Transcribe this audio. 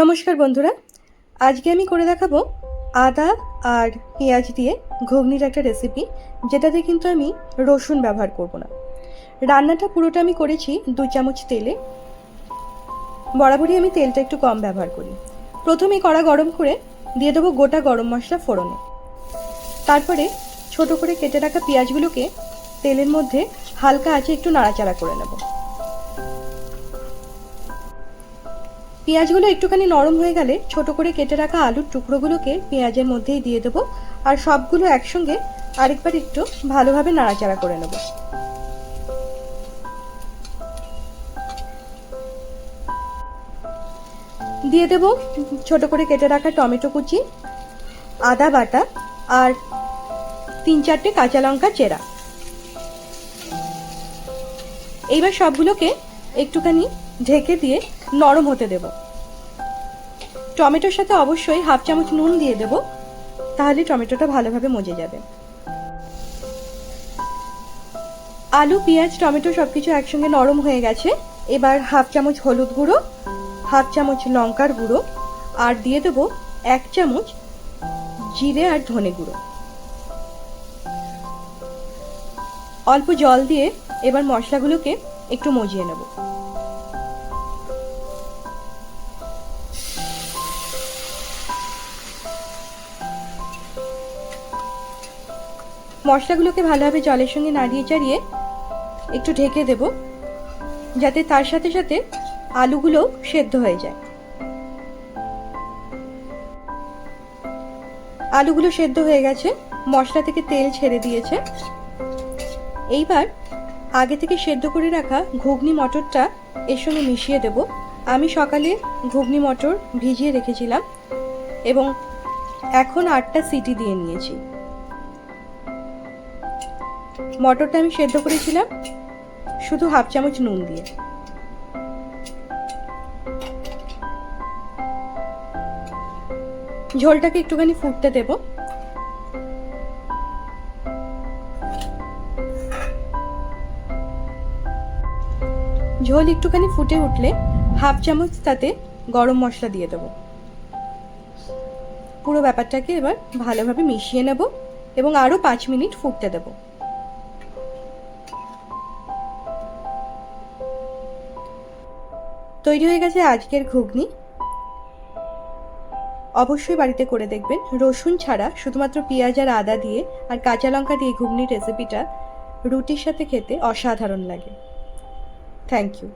নমস্কার বন্ধুরা। আজকে আমি করে দেখাবো আদা আর পেঁয়াজ দিয়ে ঘুগনির একটা রেসিপি যেটাতে কিন্তু আমি রসুন ব্যবহার করব না। রান্নাটা পুরোটা আমি করেছি দু চামচ তেলে। বরাবরই আমি তেলটা একটু কম ব্যবহার করি। প্রথমে কড়া গরম করে দিয়ে দেবো গোটা গরম মশলা ফোড়নে। তারপরে ছোট করে কেটে রাখা পেঁয়াজগুলোকে তেলের মধ্যে হালকা আঁচে একটু নাড়াচাড়া করে নেব। পেঁয়াজগুলো একটুখানি নরম হয়ে গেলে ছোট করে কেটে রাখা আলুর টুকরোগুলোকে পেঁয়াজের মধ্যেই দিয়ে দেবো। আর সবগুলো একসঙ্গে আরেকবার একটু ভালোভাবে নাড়াচাড়া করে নেব। দিয়ে দেব ছোট করে কেটে রাখা টমেটো কুচি, আদা বাটা আর তিন চারটে কাঁচা লঙ্কা চেরা। এইবার সবগুলোকে একটুখানি ঢেকে দিয়ে নরম হতে দেব। টমেটোর সাথে অবশ্যই হাফ চামচ নুন দিয়ে দেব, তাহলে টমেটোটা ভালোভাবে মজে যাবে। আলু, পেঁয়াজ, টমেটো সব কিছু একসঙ্গে নরম হয়ে গেছে। এবার হাফ চামচ হলুদ গুঁড়ো, হাফ চামচ লঙ্কার গুঁড়ো, আর দিয়ে দেবো এক চামচ জিরে আর ধনে গুঁড়ো। অল্প জল দিয়ে এবার মশলাগুলোকে একটু মজিয়ে নেব। মশলাগুলোকে ভালোভাবে জলের সঙ্গে নাড়িয়ে চাড়িয়ে একটু ঢেকে দেব, যাতে তার সাথে সাথে আলুগুলো সেদ্ধ হয়ে যায়। আলুগুলো সেদ্ধ হয়ে গেছে, মশলা থেকে তেল ছেড়ে দিয়েছে। এইবার আগে থেকে সেদ্ধ করে রাখা ঘুগনি মটরটা এর সঙ্গে মিশিয়ে দেব। আমি সকালে ঘুগনি মটর ভিজিয়ে রেখেছিলাম এবং এখন আটটা সিটি দিয়ে নিয়েছি। মটরটা আমি সেদ্ধ করেছিলাম, শুধু হাফ চামচ নুন দিয়ে। ঝোলটাকে একটুখানি ফুটতে দেব। ঝোল একটুখানি ফুটে উঠলে হাফ চামচ তাতে গরম মশলা দিয়ে দেবো। পুরো ব্যাপারটাকে এবার ভালোভাবে মিশিয়ে নেব এবং আরও পাঁচ মিনিট ফুটতে দেবো। তৈরি হয়ে গেছে আজকের ঘুগনি। অবশ্যই বাড়িতে করে দেখবেন। রসুন ছাড়া শুধুমাত্র পেঁয়াজ আর আদা দিয়ে আর কাঁচা লঙ্কা দিয়ে ঘুগনির রেসিপিটা রুটির সাথে খেতে অসাধারণ লাগে। Thank you